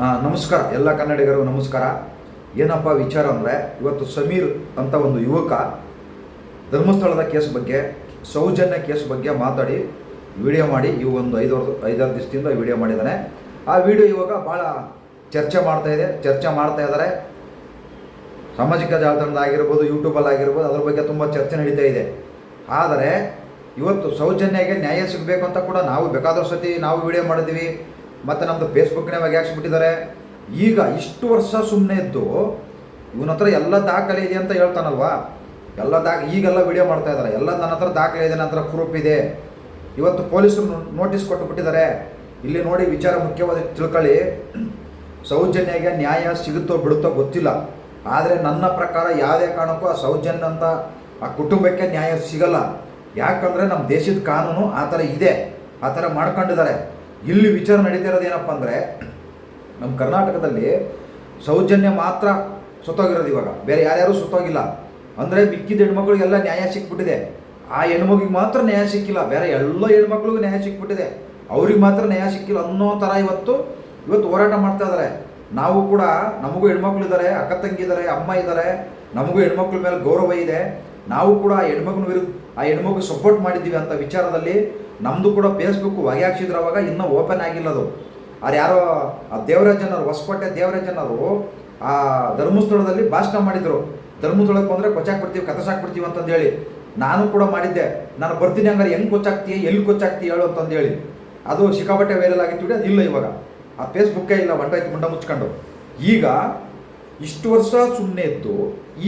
ನಮಸ್ಕಾರ, ಎಲ್ಲ ಕನ್ನಡಿಗರಿಗೂ ನಮಸ್ಕಾರ. ಏನಪ್ಪ ವಿಚಾರ ಅಂದರೆ, ಇವತ್ತು ಸಮೀರ್ ಅಂತ ಒಂದು ಯುವಕ ಧರ್ಮಸ್ಥಳದ ಕೇಸ್ ಬಗ್ಗೆ, ಸೌಜನ್ಯ ಕೇಸ್ ಬಗ್ಗೆ ಮಾತಾಡಿ ವಿಡಿಯೋ ಮಾಡಿ, ಈ ಒಂದು ಐದು ಐದಾರು ದಿವಸದಿಂದ ವಿಡಿಯೋ ಮಾಡಿದ್ದಾನೆ. ಆ ವಿಡಿಯೋ ಇವಾಗ ಭಾಳ ಚರ್ಚೆ ಮಾಡ್ತಾ ಇದೆ, ಚರ್ಚೆ ಮಾಡ್ತಾ ಇದ್ದಾರೆ. ಸಾಮಾಜಿಕ ಜಾಲತಾಣದಾಗಿರ್ಬೋದು ಯೂಟ್ಯೂಬಲ್ಲಿ ಆಗಿರ್ಬೋದು, ಅದ್ರ ಬಗ್ಗೆ ತುಂಬ ಚರ್ಚೆ ನಡೀತಾ ಇದೆ. ಆದರೆ, ಇವತ್ತು ಸೌಜನ್ಯಗೆ ನ್ಯಾಯ ಸಿಗಬೇಕು ಅಂತ ಕೂಡ ನಾವು ಬೇಕಾದಷ್ಟು ಸತಿ ನಾವು ವಿಡಿಯೋ ಮಾಡಿದ್ವಿ ಮತ್ತು ನಮ್ಮದು ಫೇಸ್ಬುಕ್ನೇ ಹಾಕ್ಸ್ಬಿಟ್ಟಿದ್ದಾರೆ ಈಗ ಇಷ್ಟು ವರ್ಷ ಸುಮ್ಮನೆ ಇದ್ದು ಇವನ ಹತ್ರ ಎಲ್ಲ ದಾಖಲೆ ಇದೆ ಅಂತ ಹೇಳ್ತಾನಲ್ವಾ? ಎಲ್ಲ ದಾಖಲೆ ಈಗೆಲ್ಲ ವಿಡಿಯೋ ಮಾಡ್ತಾ ಇದ್ದಾರೆ ಎಲ್ಲ ನನ್ನ ಹತ್ರ ದಾಖಲೆ ಇದೆ ನನ್ನ ಪ್ರೂಫ್ ಇದೆ. ಇವತ್ತು ಪೊಲೀಸರು ನೋಟಿಸ್ ಕೊಟ್ಟು ಬಿಟ್ಟಿದ್ದಾರೆ. ಇಲ್ಲಿ ನೋಡಿ ವಿಚಾರ ಮುಖ್ಯವಾದ ತಿಳ್ಕೊಳ್ಳಿ. ಸೌಜನ್ಯಗೆ ನ್ಯಾಯ ಸಿಗುತ್ತೋ ಬಿಡುತ್ತೋ ಗೊತ್ತಿಲ್ಲ. ಆದರೆ ನನ್ನ ಪ್ರಕಾರ ಯಾವುದೇ ಕಾರಣಕ್ಕೂ ಆ ಸೌಜನ್ಯ ಅಂತ ಆ ಕುಟುಂಬಕ್ಕೆ ನ್ಯಾಯ ಸಿಗಲ್ಲ. ಯಾಕಂದರೆ ನಮ್ಮ ದೇಶದ ಕಾನೂನು ಆ ಥರ ಇದೆ. ಆ ಥರ ಮಾಡ್ಕೊಂಡಿದ್ದಾರೆ. ಇಲ್ಲಿ ವಿಚಾರ ನಡೀತಿರೋದು ಏನಪ್ಪ ಅಂದರೆ ನಮ್ಮ ಕರ್ನಾಟಕದಲ್ಲಿ ಸೌಜನ್ಯ ಮಾತ್ರ ಸುತ್ತೋಗಿರೋದು ಇವಾಗ. ಬೇರೆ ಯಾರ್ಯಾರು ಸುತ್ತೋಗಿಲ್ಲ. ಅಂದರೆ ಮಿಕ್ಕಿದ ಹೆಣ್ಮಕ್ಳಿಗೆಲ್ಲ ನ್ಯಾಯ ಸಿಕ್ಬಿಟ್ಟಿದೆ. ಆ ಹೆಣ್ಮಗಿಗೆ ಮಾತ್ರ ನ್ಯಾಯ ಸಿಕ್ಕಿಲ್ಲ. ಬೇರೆ ಎಲ್ಲ ಹೆಣ್ಮಕ್ಳಿಗೂ ನ್ಯಾಯ ಸಿಕ್ಬಿಟ್ಟಿದೆ. ಅವ್ರಿಗೆ ಮಾತ್ರ ನ್ಯಾಯ ಸಿಕ್ಕಿಲ್ಲ ಅನ್ನೋ ಥರ ಇವತ್ತು ಇವತ್ತು ಹೋರಾಟ ಮಾಡ್ತಾ ಇದ್ದಾರೆ ನಾವು ಕೂಡ ನಮಗೂ ಹೆಣ್ಮಕ್ಳು ಇದ್ದಾರೆ ಅಕ್ಕ ತಂಗಿ ಇದ್ದಾರೆ ಅಮ್ಮ ಇದ್ದಾರೆ ನಮಗೂ ಹೆಣ್ಮಕ್ಳ ಮೇಲೆ ಗೌರವ ಇದೆ. ನಾವು ಕೂಡ ಆ ಹೆಣ್ಮಗನ ವಿರುದ್ಧ, ಆ ಹೆಣ್ಮಗು ಸಪೋರ್ಟ್ ಮಾಡಿದ್ದೀವಿ ಅಂತ ವಿಚಾರದಲ್ಲಿ ನಮ್ಮದು ಕೂಡ ಫೇಸ್ಬುಕ್ ಹೊಗೆ ಹಾಕ್ಸಿದ್ರು ಅವಾಗ ಇನ್ನೂ ಓಪನ್ ಆಗಿಲ್ಲ ಅದು ಅವ್ರು ಯಾರೋ ಆ ದೇವರಾಜನವರು, ಹೊಸಕೋಟೆ ದೇವರಾಜನವರು ಆ ಧರ್ಮಸ್ಥಳದಲ್ಲಿ ಭಾಷಣ ಮಾಡಿದರು. ಧರ್ಮಸ್ಥಳಕ್ಕೆ ಬಂದರೆ ಕೊಚ್ಚಾಕ್ಬಿಡ್ತೀವಿ, ಕಥಸಾಕ್ಬಿಡ್ತೀವಿ ಅಂತಂದೇಳಿ. ನಾನು ಕೂಡ ಮಾಡಿದ್ದೆ. ನಾನು ಬರ್ತೀನಿ ಹಂಗಾರೆ ಹೆಂಗೆ ಕೊಚ್ಚಾಕ್ತೀಯ, ಎಲ್ಲಿ ಕೊಚ್ಚಾಕ್ತೀಯ ಹೇಳು ಅಂತಂದೇಳಿ. ಅದು ಸಿಕ್ಕಾಪಟ್ಟೆ ವೈರಲ್ ಆಗಿತ್ತು ಬಿಡಿ ಇಲ್ಲ ಇವಾಗ. ಆ ಫೇಸ್ಬುಕ್ಕೇ ಇಲ್ಲ ಹೊಂಟಾಯ್ತು ಮುಂಡ ಮುಚ್ಕೊಂಡು. ಈಗ ಇಷ್ಟು ವರ್ಷ ಸುಮ್ಮನೆ ಇತ್ತು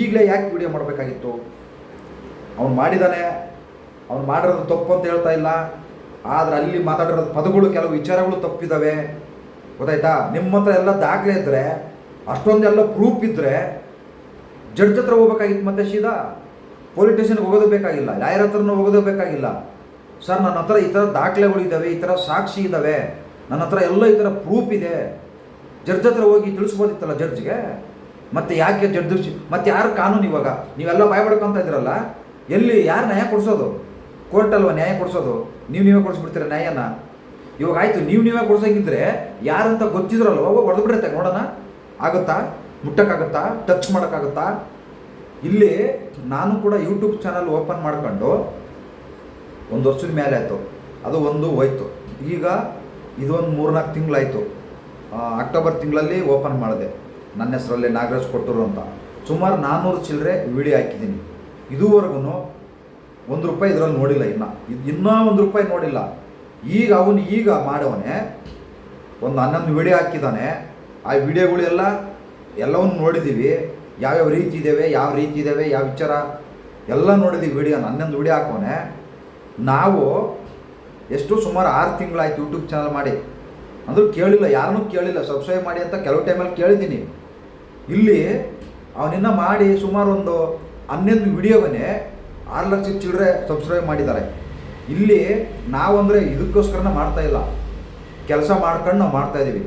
ಈಗಲೇ ಯಾಕೆ ವಿಡಿಯೋ ಮಾಡಬೇಕಾಗಿತ್ತು? ಅವ್ನು ಮಾಡಿದ್ದಾನೆ ಅವ್ನು ಮಾಡಿರೋದು ತಪ್ಪು ಅಂತ ಹೇಳ್ತಾ ಇಲ್ಲ. ಆದರೆ ಅಲ್ಲಿ ಮಾತಾಡಿರೋ ಪದಗಳು ಕೆಲವು ವಿಚಾರಗಳು ತಪ್ಪಿದ್ದಾವೆ ಗೊತ್ತಾಯ್ತಾ? ನಿಮ್ಮ ಹತ್ರ ಎಲ್ಲ ದಾಖಲೆ ಇದ್ದರೆ ಅಷ್ಟೊಂದೆಲ್ಲ ಪ್ರೂಫ್ ಇದ್ದರೆ ಜಡ್ಜ್ ಹತ್ರ ಹೋಗ್ಬೇಕಾಗಿತ್ತು ಮತ್ತೆ ಸೀದಾ ಪೊಲೀಸ್ ಸ್ಟೇಷನ್ಗೆ ಹೋಗೋದು ಬೇಕಾಗಿಲ್ಲ ಲಾಯರ್ ಹತ್ರನೂ ಹೋಗೋದು ಬೇಕಾಗಿಲ್ಲ. ಸರ್ ನನ್ನ ಹತ್ರ ಈ ಥರ ದಾಖಲೆಗಳು ಇದ್ದಾವೆ ಈ ಥರ ಸಾಕ್ಷಿ ಇದ್ದಾವೆ ನನ್ನ ಹತ್ರ ಎಲ್ಲ ಈ ಥರ ಪ್ರೂಫ್ ಇದೆ. ಜಡ್ಜ್ ಹತ್ರ ಹೋಗಿ ತಿಳಿಸ್ಬೋದಿತ್ತಲ್ಲ ಜಡ್ಜ್ಗೆ ಮತ್ತೆ ಯಾಕೆ ಜಡ್ಜ್ ಮತ್ತೆ ಯಾರು ಕಾನೂನು ಇವಾಗ? ನೀವೆಲ್ಲ ಭಯ ಇದ್ರಲ್ಲ? ಎಲ್ಲಿ ಯಾರು ನ್ಯಾಯ ಕೊಡಿಸೋದು? ಕೋರ್ಟ್ ಅಲ್ವಾ ನ್ಯಾಯ ಕೊಡಿಸೋದು? ನೀವು ನೀವೇ ಕೊಡಿಸ್ಬಿಡ್ತೀರ ನ್ಯಾಯನ? ಇವಾಗ ಆಯಿತು, ನೀವು ನೀವೇ ಕೊಡ್ಸೋಂಗಿದ್ರೆ ಯಾರಂತ ಗೊತ್ತಿದ್ರಲ್ಲ ಹೋಗಿ ಹೊಡೆದು ಬಿಡುತ್ತೆ ನೋಡೋಣ. ಆಗುತ್ತಾ? ಮುಟ್ಟಕ್ಕಾಗುತ್ತಾ? ಟಚ್ ಮಾಡೋಕ್ಕಾಗುತ್ತಾ? ಇಲ್ಲಿ ನಾನು ಕೂಡ ಯೂಟ್ಯೂಬ್ ಚಾನಲ್ ಓಪನ್ ಮಾಡ್ಕೊಂಡು ಒಂದು ವರ್ಷದ ಮೇಲೆ ಆಯಿತು. ಅದು ಒಂದು ಹೋಯ್ತು. ಈಗ ಇದೊಂದು ಮೂರ್ನಾಲ್ಕು ತಿಂಗಳಾಯಿತು. ಅಕ್ಟೋಬರ್ ತಿಂಗಳಲ್ಲಿ ಓಪನ್ ಮಾಡಿದೆ. ನನ್ನ ಹೆಸರಲ್ಲಿ ನಾಗರಾಜ್ ಕೊಟ್ಟರು ಅಂತ. ಸುಮಾರು ನಾನ್ನೂರು ಚಿಲ್ಲರೆ ವಿಡಿಯೋ ಹಾಕಿದ್ದೀನಿ. ಇದುವರೆಗೂ ಒಂದು ರೂಪಾಯಿ ಇದರಲ್ಲಿ ನೋಡಿಲ್ಲ ಇನ್ನ. ಇದು ಇನ್ನೂ ಒಂದು ರೂಪಾಯಿ ನೋಡಿಲ್ಲ. ಈಗ ಅವನು ಈಗ ಮಾಡವನೆ, ಒಂದು ಹನ್ನೊಂದು ವಿಡಿಯೋ ಹಾಕಿದ್ದಾನೆ ಆ ವಿಡಿಯೋಗಳೆಲ್ಲ ಎಲ್ಲವನ್ನು ನೋಡಿದ್ದೀವಿ ಯಾವ್ಯಾವ ರೀತಿ ಇದ್ದಾವೆ ಯಾವ ರೀತಿ ಇದ್ದಾವೆ ಯಾವ ವಿಚಾರ. ಎಲ್ಲ ನೋಡಿದ್ದೀವಿ ವಿಡಿಯೋ ಹನ್ನೊಂದು ವಿಡಿಯೋ ಹಾಕೋನೆ ನಾವು ಎಷ್ಟು ಸುಮಾರು ಆರು ತಿಂಗಳಾಯ್ತು ಯೂಟ್ಯೂಬ್ ಚಾನಲ್ ಮಾಡಿ. ಅಂದರೂ ಕೇಳಿಲ್ಲ, ಯಾರನ್ನೂ ಕೇಳಿಲ್ಲ. ಸಬ್ಸ್ಕ್ರೈಬ್ ಮಾಡಿ ಅಂತ ಕೆಲವು ಟೈಮಲ್ಲಿ ಕೇಳಿದ್ದೀನಿ. ಇಲ್ಲಿ ಅವನಿನ್ನ ಮಾಡಿ ಸುಮಾರು ಒಂದು ಹನ್ನೊಂದು ವಿಡಿಯೋವನ್ನೇ ಆರು ಲಕ್ಷ ಚಿಲ್ಲರೆ ಸಬ್ಸ್ಕ್ರೈಬ್ ಮಾಡಿದ್ದಾರೆ. ಇಲ್ಲಿ ನಾವಂದರೆ ಇದಕ್ಕೋಸ್ಕರನೇ ಮಾಡ್ತಾ ಇಲ್ಲ. ಕೆಲಸ ಮಾಡ್ಕೊಂಡು ನಾವು ಮಾಡ್ತಾ ಇದ್ದೀವಿ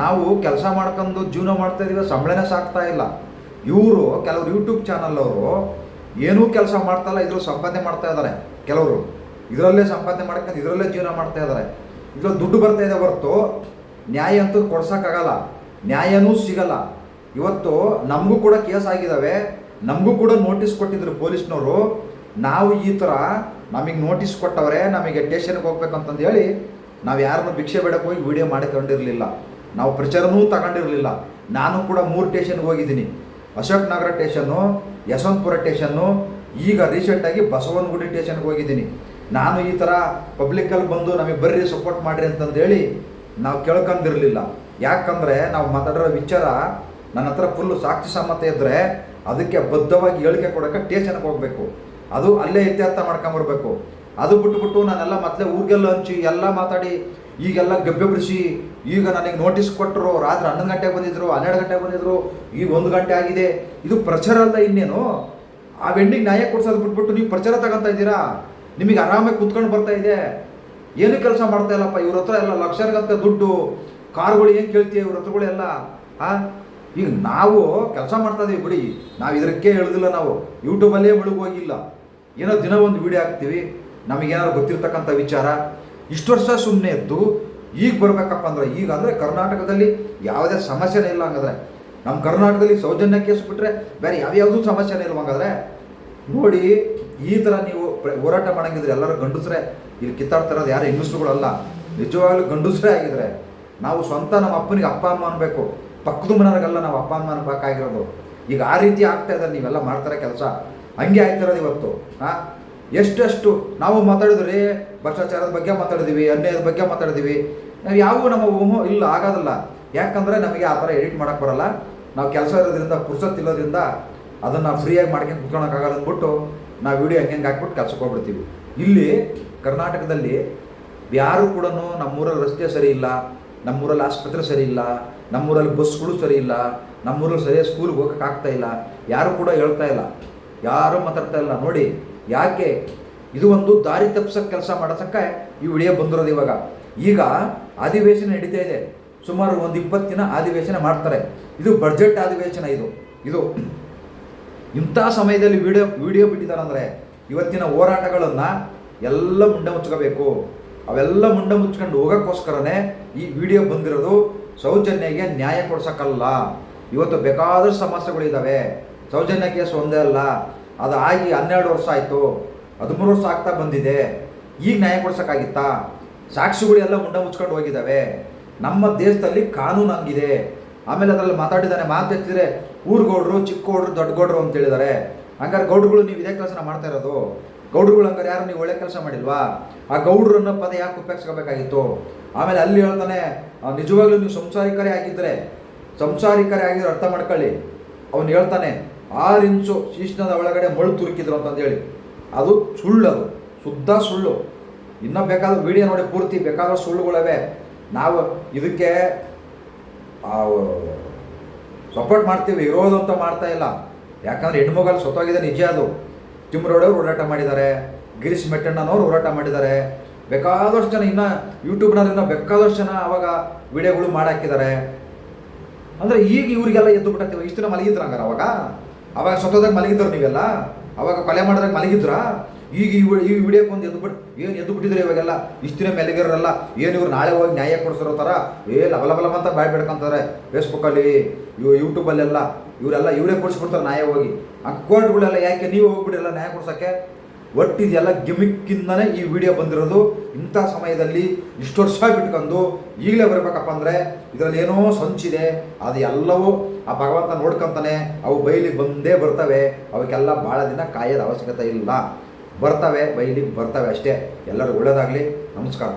ನಾವು ಕೆಲಸ ಮಾಡ್ಕೊಂಡು ಜೀವನ ಮಾಡ್ತಾ ಇದೀವಿ, ಸಂಬಳನೇ ಸಾಕ್ತಾ ಇಲ್ಲ. ಇವರು, ಕೆಲವರು ಯೂಟ್ಯೂಬ್ ಚಾನಲ್ ಅವರು ಏನೂ ಕೆಲಸ ಮಾಡ್ತಾ ಇಲ್ಲ, ಇದ್ರಲ್ಲಿ ಸಂಪಾದನೆ ಮಾಡ್ತಾ ಇದ್ದಾರೆ. ಕೆಲವರು ಇದರಲ್ಲೇ ಸಂಪಾದನೆ ಮಾಡ್ಕೊಂಡು ಇದರಲ್ಲೇ ಜೀವನ ಮಾಡ್ತಾ ಇದ್ದಾರೆ. ಇದರಲ್ಲಿ ದುಡ್ಡು ಬರ್ತಾ ಇದೆ ಹೊರತು ನ್ಯಾಯ ಅಂತೂ ಕೊಡ್ಸೋಕ್ಕಾಗಲ್ಲ. ನ್ಯಾಯನೂ ಸಿಗಲ್ಲ. ಇವತ್ತು ನಮಗೂ ಕೂಡ ಕೇಸ್ ಆಗಿದ್ದಾವೆ ನಮಗೂ ಕೂಡ ನೋಟಿಸ್ ಕೊಟ್ಟಿದ್ರು ಪೊಲೀಸ್ನವರು. ನಾವು ಈ ಥರ ನಮಗೆ ನೋಟಿಸ್ ಕೊಟ್ಟವರೇ, ನಮಗೆ ಟೇಷನ್ಗೆ ಹೋಗ್ಬೇಕಂತಂದು ಹೇಳಿ ನಾವು ಯಾರನ್ನು ಭಿಕ್ಷೆ ಬೇಡಕ್ಕೆ ಹೋಗಿ ವಿಡಿಯೋ ಮಾಡಿಕೊಂಡಿರಲಿಲ್ಲ ನಾವು ಪ್ರಚಾರನೂ ತಗೊಂಡಿರಲಿಲ್ಲ. ನಾನು ಕೂಡ ಮೂರು ಟೇಷನ್ಗೆ ಹೋಗಿದ್ದೀನಿ. ಅಶೋಕ್ ನಗರ ಟೇಷನ್ನು ಯಶವಂತಪುರ ಟೇಷನ್ನು ಈಗ ರೀಸೆಂಟಾಗಿ ಬಸವನಗುಡಿ ಟೇಷನ್ಗೆ ಹೋಗಿದ್ದೀನಿ. ನಾನು ಈ ಥರ ಪಬ್ಲಿಕ್ಕಲ್ಲಿ ಬಂದು ನಮಗೆ ಬರ್ರಿ ಸಪೋರ್ಟ್ ಮಾಡಿರಿ ಅಂತಂದೇಳಿ ನಾವು ಕೇಳ್ಕೊಂಡಿರಲಿಲ್ಲ ಯಾಕಂದರೆ ನಾವು ಮಾತಾಡಿರೋ ವಿಚಾರ ನನ್ನ ಹತ್ರ ಫುಲ್ಲು ಸಾಕ್ಷಿ ಸಮ್ಮತ ಇದ್ದರೆ ಅದಕ್ಕೆ ಬದ್ಧವಾಗಿ ಹೇಳಿಕೆ ಕೊಡೋಕ್ಕೆ ಟೇಷನ್ಗೆ ಹೋಗಬೇಕು. ಅದು ಅಲ್ಲೇ ಇತ್ಯರ್ಥ ಮಾಡ್ಕೊಂಬರ್ಬೇಕು. ಅದು ಬಿಟ್ಬಿಟ್ಟು ನಾನೆಲ್ಲ ಮತ್ತೆ ಊರಿಗೆಲ್ಲ ಹಂಚಿ ಎಲ್ಲ ಮಾತಾಡಿ, ಈಗೆಲ್ಲ ಗಬ್ಬೆ ಬಿಡಿಸಿ ಈಗ ನನಗೆ ನೋಟಿಸ್ ಕೊಟ್ಟರು ರಾತ್ರಿ ಹನ್ನೊಂದು ಗಂಟೆಗೆ ಬಂದಿದ್ರು, ಹನ್ನೆರಡು ಗಂಟೆಗೆ ಬಂದಿದ್ರು ಈಗ ಒಂದು ಗಂಟೆ ಆಗಿದೆ. ಇದು ಪ್ರಚಾರ ಅಲ್ಲ ಇನ್ನೇನು? ಆ ವೆಂಡಿಗೆ ನ್ಯಾಯ ಕೊಡ್ಸೋದು ಬಿಟ್ಬಿಟ್ಟು ನೀವು ಪ್ರಚಾರ ತಗೊಂತ ಇದ್ದೀರಾ? ನಿಮಗೆ ಆರಾಮಾಗಿ ಕುತ್ಕೊಂಡು ಬರ್ತಾ ಇದೆ. ಏನು ಕೆಲಸ ಮಾಡ್ತಾ ಇಲ್ಲಪ್ಪ, ಇವ್ರ ಹತ್ರ ಎಲ್ಲ ಲಕ್ಷಗಂತ ದುಡ್ಡು, ಕಾರ್ಗಳು ಏನು ಕೇಳ್ತೀಯ ಇವ್ರ ಹತ್ರಗಳೆಲ್ಲ? ಹಾಂ ಈಗ ನಾವು ಕೆಲಸ ಮಾಡ್ತಾ ಇದೀವಿ ಬಿಡಿ. ನಾವು ಇದಕ್ಕೆ ಹೇಳಿದಿಲ್ಲ ನಾವು. ಯೂಟ್ಯೂಬಲ್ಲೇ ಮುಳುಗೋಗಿಲ್ಲ. ಏನೋ ದಿನ ಒಂದು ವಿಡಿಯೋ ಹಾಕ್ತೀವಿ. ನಮಗೇನಾದ್ರು ಗೊತ್ತಿರ್ತಕ್ಕಂಥ ವಿಚಾರ. ಇಷ್ಟು ವರ್ಷ ಸುಮ್ಮನೆ ಇದ್ದು ಈಗ ಬರಬೇಕಪ್ಪ ಅಂದ್ರೆ ಈಗ ಅಂದರೆ ಕರ್ನಾಟಕದಲ್ಲಿ ಯಾವುದೇ ಸಮಸ್ಯೆನೇ ಇಲ್ಲ ಹಂಗಾದ್ರೆ. ನಮ್ಮ ಕರ್ನಾಟಕದಲ್ಲಿ ಸೌಜನ್ಯ ಕೇಸ್ ಬಿಟ್ಟರೆ ಬೇರೆ ಯಾವ್ಯಾವುದೂ ಸಮಸ್ಯೆನೇ ಇಲ್ಲ ಹಂಗಾದ್ರೆ. ನೋಡಿ, ಈ ಥರ ನೀವು ಹೋರಾಟ ಮಾಡೋಂಗಿದ್ರೆ ಎಲ್ಲರೂ ಗಂಡಸ್ರೆ, ಇಲ್ಲಿ ಕಿತ್ತಾಡ್ತಿರೋದು ಯಾರು ಹೆಂಗಸ್ರುಗಳಲ್ಲ. ನಿಜವಾಗ್ಲೂ ಗಂಡಸ್ರೇ ಆಗಿದ್ರೆ ನಾವು ಸ್ವಂತ ನಮ್ಮ ಅಪ್ಪನಿಗೆ ಅಪ್ಪ, ಅಮ್ಮ ಅನ್ಬೇಕು. ಪಕ್ಕದ ಮನೆಯವ್ರಿಗೆಲ್ಲ ನಾವು ಅಪ್ಪ, ಅಮ್ಮ ಅನ್ಬೇಕಾಗಿರೋದು. ಈಗ ಆ ರೀತಿ ಆಗ್ತಾ ಇದ್ದಾರೆ ನೀವೆಲ್ಲ ಮಾಡ್ತಾರೆ ಕೆಲಸ. ಹಂಗೆ ಆಯ್ತಿರೋದು ಇವತ್ತು ಹಾಂ? ಎಷ್ಟೆಷ್ಟು ನಾವು ಮಾತಾಡಿದ್ರಿ ಭ್ರಷ್ಟಾಚಾರದ ಬಗ್ಗೆ ಮಾತಾಡಿದೀವಿ, ಅನ್ಯಾಯದ ಬಗ್ಗೆ ಮಾತಾಡಿದೀವಿ. ನಾವು ಯಾವ ನಮ್ಮ ಊಹು ಇಲ್ಲ, ಆಗೋದಿಲ್ಲ. ಯಾಕಂದರೆ ನಮಗೆ ಆ ಥರ ಎಡಿಟ್ ಮಾಡೋಕ್ಕೆ ಬರಲ್ಲ. ನಾವು ಕೆಲಸ ಇರೋದ್ರಿಂದ, ಪುರ್ಸತ್ ಇಲ್ಲೋದ್ರಿಂದ ಅದನ್ನು ಫ್ರೀಯಾಗಿ ಮಾಡ್ಕೊಂಡು ಕುತ್ಕೊಳಕ್ಕಾಗಲ್ಲ ಅಂದ್ಬಿಟ್ಟು ನಾವು ವಿಡಿಯೋ ಹಂಗೆ ಹಾಕ್ಬಿಟ್ಟು ಕೆಲಸಕ್ಕೆ ಹೋಗ್ಬಿಡ್ತೀವಿ. ಇಲ್ಲಿ ಕರ್ನಾಟಕದಲ್ಲಿ ಯಾರು ಕೂಡ ನಮ್ಮೂರಲ್ಲಿ ರಸ್ತೆ ಸರಿ ಇಲ್ಲ, ನಮ್ಮೂರಲ್ಲಿ ಆಸ್ಪತ್ರೆ ಸರಿ ಇಲ್ಲ, ನಮ್ಮೂರಲ್ಲಿ ಬಸ್ಗಳು ಸರಿ ಇಲ್ಲ, ನಮ್ಮೂರಲ್ಲಿ ಸರಿಯಾಗಿ ಸ್ಕೂಲ್ಗೆ ಹೋಗೋಕ್ಕಾಗ್ತಾ ಇಲ್ಲ, ಯಾರು ಕೂಡ ಹೇಳ್ತಾ ಇಲ್ಲ. ಯಾರು ಮಾತಾಡ್ತಾ ಇಲ್ಲ ನೋಡಿ. ಯಾಕೆ? ಇದು ಒಂದು ದಾರಿ ತಪ್ಪಿಸೋಕೆ ಕೆಲಸ ಮಾಡೋಸಕ್ಕೆ ಈ ವಿಡಿಯೋ ಬಂದಿರೋದು ಇವಾಗ. ಈಗ ಅಧಿವೇಶನ ನಡೀತಾ ಇದೆ. ಸುಮಾರು ಒಂದು ಇಪ್ಪತ್ತು ದಿನ ಅಧಿವೇಶನ ಮಾಡ್ತಾರೆ. ಇದು ಬಡ್ಜೆಟ್ ಅಧಿವೇಶನ ಇದು. ಇದು ಇಂಥ ಸಮಯದಲ್ಲಿ ವಿಡಿಯೋ ವಿಡಿಯೋ ಬಿಟ್ಟಿದ್ದಾರಂದರೆ ಇವತ್ತಿನ ಹೋರಾಟಗಳನ್ನು ಎಲ್ಲ ಮುಂಡೆ ಮುಚ್ಕೋಬೇಕು. ಅವೆಲ್ಲ ಮುಂಡೆ ಮುಚ್ಕೊಂಡು ಹೋಗೋಕ್ಕೋಸ್ಕರನೇ ಈ ವಿಡಿಯೋ ಬಂದಿರೋದು ಸೌಜನ್ಯಗೆ ನ್ಯಾಯ ಕೊಡ್ಸೋಕ್ಕಲ್ಲ ಇವತ್ತು ಬೇಕಾದಷ್ಟು ಸಮಸ್ಯೆಗಳಿದ್ದಾವೆ ಸೌಜನ್ಯಕ್ಕೆ ಕೇಸ್ ಅಲ್ಲ. ಅದು ಆಗಿ ಹನ್ನೆರಡು ವರ್ಷ ಆಯಿತು. ಹದಿಮೂರು ವರ್ಷ ಆಗ್ತಾ ಬಂದಿದೆ. ಈಗ ನ್ಯಾಯ ಕೊಡ್ಸೋಕ್ಕಾಗಿತ್ತಾ? ಸಾಕ್ಷಿಗಳೆಲ್ಲ ಮುಂಡ ಮುಚ್ಕೊಂಡು ಹೋಗಿದ್ದಾವೆ. ನಮ್ಮ ದೇಶದಲ್ಲಿ ಕಾನೂನು ಹಂಗಿದೆ. ಆಮೇಲೆ ಅದರಲ್ಲಿ ಮಾತಾಡಿದ್ದಾನೆ ಮಾತೆತ್ತಿದ್ರೆ ಊರುಗೌಡ್ರು ದೊಡ್ಡ ಗೌಡ್ರು ಅಂತ ಹೇಳಿದ್ದಾರೆ ಹಂಗಾರೆ ಗೌಡ್ರುಗಳು ನೀವು ಇದೇ ಕೆಲಸನ ಮಾಡ್ತಾ ಇರೋದು? ಗೌಡ್ರುಗಳು ಹಂಗಾರೆ ಯಾರು? ನೀವು ಒಳ್ಳೆ ಕೆಲಸ ಮಾಡಿಲ್ವಾ? ಆ ಗೌಡ್ರನ್ನ ಪದ ಯಾಕೆ ಉಪಯೋಗಿಸ್ಕೋಬೇಕಾಗಿತ್ತು? ಆಮೇಲೆ ಅಲ್ಲಿ ಹೇಳ್ತಾನೆ ನಿಜವಾಗ್ಲೂ ನೀವು ಸಂಸಾರಿಕರೇ ಆಗಿದ್ದರೆ ಸಂಸಾರಿಕರೇ ಆಗಿದ್ರೆ ಅರ್ಥ ಮಾಡ್ಕೊಳ್ಳಿ. ಅವನು ಹೇಳ್ತಾನೆ ಆರು ಇಂಚು ಶೀಷ್ಣದ ಒಳಗಡೆ ಮಳು ತುರುಕಿದ್ರು ಅಂತಂದೇಳಿ. ಅದು ಸುಳ್ಳು ಅದು ಶುದ್ಧ ಸುಳ್ಳು. ಇನ್ನೂ ಬೇಕಾದ ವಿಡಿಯೋ ನೋಡಿ ಪೂರ್ತಿ, ಬೇಕಾದ ಸುಳ್ಳುಗಳವೆ. ನಾವು ಇದಕ್ಕೆ ಸಪೋರ್ಟ್ ಮಾಡ್ತೀವಿ, ಇರೋದು ಅಂತ ಮಾಡ್ತಾ ಇಲ್ಲ. ಯಾಕಂದ್ರೆ ಹೆಣ್ಮಗಲ್ಲಿ ಸೊತ್ತೋಗಿದೆ ನಿಜ ಅದು. ತಿಮ್ಮರೋಡವ್ರು ಹೋರಾಟ ಮಾಡಿದ್ದಾರೆ, ಗಿರೀಶ್ ಮೆಟ್ಟಣ್ಣನವರು ಹೋರಾಟ ಮಾಡಿದ್ದಾರೆ. ಬೇಕಾದಷ್ಟು ಜನ ಇನ್ನು ಯೂಟ್ಯೂಬ್ನಲ್ಲಿ ಇನ್ನೂ ಬೇಕಾದಷ್ಟು ಜನ ಅವಾಗ ವಿಡಿಯೋಗಳು ಮಾಡಾಕಿದ್ದಾರೆ. ಅಂದರೆ ಈಗ ಇವರಿಗೆಲ್ಲ ಎದ್ದು ಬಿಟ್ಟಿವೆ ಇಷ್ಟು ದಿನ ಮಲಗಿದ್ರ ಹಂಗಾರೆ ಅವಾಗ? ಅವಾಗ ಸತ್ತೋದಾಗ ಮಲಗಿದ್ರು ನೀವೆಲ್ಲ? ಅವಾಗ ಕೊಲೆ ಮಾಡಿದಾಗ ಮಲಗಿದ್ರಾ? ಈಗ ಈ ಈ ವಿಡಿಯೋಕ್ಕೆ ಒಂದು ಎದ್ದು ಬಿಟ್ಟು ಏನು ಎದ್ದು ಬಿಟ್ಟಿದ್ರೆ ಇವಾಗೆಲ್ಲ? ಇಷ್ಟು ದಿನ ಮೆಲಗಿರಲ್ಲ ಏನು ಇವ್ರು ನಾಳೆ ಹೋಗಿ ನ್ಯಾಯ ಕೊಡಿಸಿರೋ ಥರ? ಏ ಲಬ ಲಬ ಲಬ ಅಂತ ಬ್ಯಾಡ್ ಬಿಡ್ಕೊಂತಾರೆ ಫೇಸ್ಬುಕ್ಕಲ್ಲಿ ಇವು ಯೂಟ್ಯೂಬಲ್ಲೆಲ್ಲ ಇವರೆಲ್ಲ ಇವರೇ ಕೊಡಿಸ್ಬಿಡ್ತಾರೆ ನ್ಯಾಯ ಹೋಗಿ. ಆ ಕೋರ್ಟ್ಗಳೆಲ್ಲ ಯಾಕೆ, ನೀವು ಹೋಗ್ಬಿಡಿಲ್ಲ ನ್ಯಾಯ ಕೊಡ್ಸೋಕ್ಕೆ? ಒಟ್ಟು ಇದೆಲ್ಲ ಗಿಮಿಕ್ಕಿಂದನೇ ಈ ವಿಡಿಯೋ ಬಂದಿರೋದು. ಇಂಥ ಸಮಯದಲ್ಲಿ ಇಷ್ಟು ವರ್ಷ ಬಿಟ್ಕೊಂಡು ಈಗಲೇ ಬರಬೇಕಪ್ಪ ಅಂದರೆ ಇದರಲ್ಲಿ ಏನೋ ಸಂಚಿದೆ. ಅದು ಎಲ್ಲವೂ ಆ ಭಗವಂತ ನೋಡ್ಕೊಂತಾನೆ ಅವು ಬೈಲಿ ಬಂದೇ ಬರ್ತವೆ. ಅವಕ್ಕೆಲ್ಲ ಭಾಳ ದಿನ ಕಾಯೋದ ಅವಶ್ಯಕತೆ ಇಲ್ಲ. ಬರ್ತವೆ, ಬೈಲಿಗೆ ಬರ್ತವೆ ಅಷ್ಟೇ. ಎಲ್ಲರೂ ಒಳ್ಳೇದಾಗಲಿ. ನಮಸ್ಕಾರ.